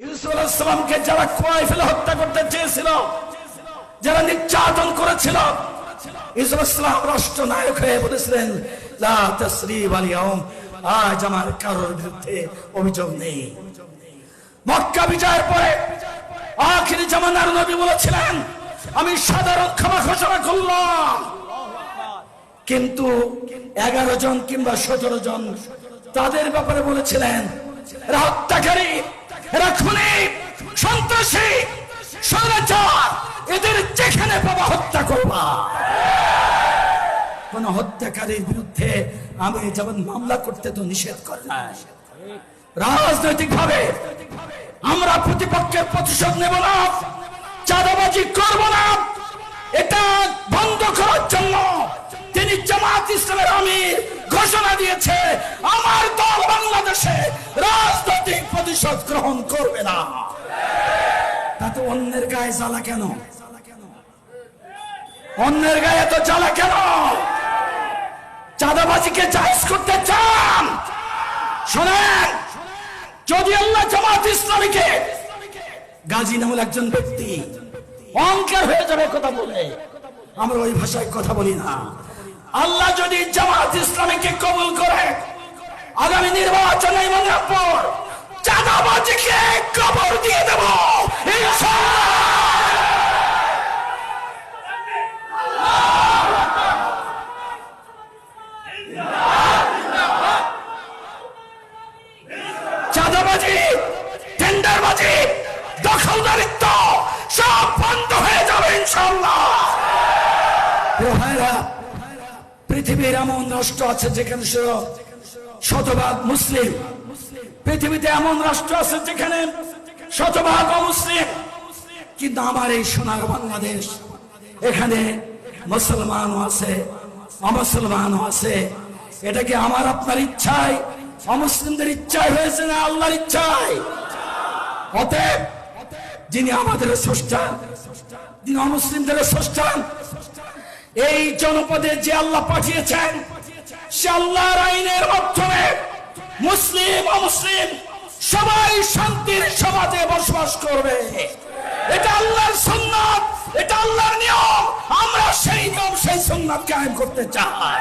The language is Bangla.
ইউসুফ যারা কুয়ায় ফেলে হত্যা করতে চেয়েছিল, যারা নির্যাতন করেছিল, ইউসুফ রাষ্ট্র নায়ক হয়ে বলেছিলেন আজ আমার কারোর বিরুদ্ধে অভিযোগ নেই। মক্কা বিজয়ের পরে আখিরি জামানার নবী বলেছিলেন, আমি সাধারণ ক্ষমা ঘোষণা করলাম। কিন্তু এগারো জন কিংবা সতেরো জন তাদের ব্যাপারে বলেছিলেন হত্যাকারী। এরা খুনি, সন্ত্রাসী, স্বৈরাচার, এদের যেখানে পাবা হত্যা করবা। কোন হত্যাকারীর বিরুদ্ধে আমি যেমন মামলা করতে তো নিষেধ করে না। রাজনৈতিক ভাবে আমরা প্রতিপক্ষের প্রতিশোধ নেব না, চাঁদাবাজি করব না। এটা বন্ধ করার জন্য তিনি জামাত ইসলামের আমির ঘোষণা দিয়েছে, আমার দল বাংলাদেশে রাজনৈতিক প্রতিশোধ গ্রহণ করবে না। তাতে অন্যের গায়ে জ্বালা কেন? অন্যের গায়ে তো জ্বালা কেন? চাঁদাবাজিকে জাহিজ করতে চান? শোনেন, যদি আল্লাহ জামাত ইসলামীকে গাজী নামুল একজন ব্যক্তি অঙ্কের হয়ে যাবে কথা বলে, আমরা ওই ভাষায় কথা বলি না। আল্লাহ যদি জামাত ইসলামীকে কবুল করে, আগামী নির্বাচনে মনের পর চাঁদাবাজিকে কবর দিয়ে দেব। চাঁদাবাজি, টেন্ডারবাজি, দখলদারিত্ব সব বন্ধ হয়ে যাবে ইনশাল্লাহ। পৃথিবীর এমন রাষ্ট্র আছে যেখানে শুধু শতভাগ মুসলিম। পৃথিবীতে এমন রাষ্ট্র আছে যেখানে শতভাগ অমুসলিম। কিন্তু আমার এই সোনার বাংলাদেশ, এখানে মুসলমানও আছে, অমুসলমানও আছে। এটা কি আমার আপনার ইচ্ছায় অমুসলিমদের ইচ্ছায় হয়েছে না আল্লাহর ইচ্ছায় অতএব যিনি আমাদের স্রষ্টা, যিনি অমুসলিমদের স্রষ্টা, এই জনপদে যে আল্লাহ পাঠিয়েছেন, সে আল্লাহর মুসলিম, অমুসলিম, সবাই শান্তির সমাজে বসবাস করবে। এটা আল্লাহর সন্ন্যাদ এটা আল্লাহর নিয়ম। আমরা সেই নিয়ম, সেই সন্ন্যাদ কায়েম করতে চাই।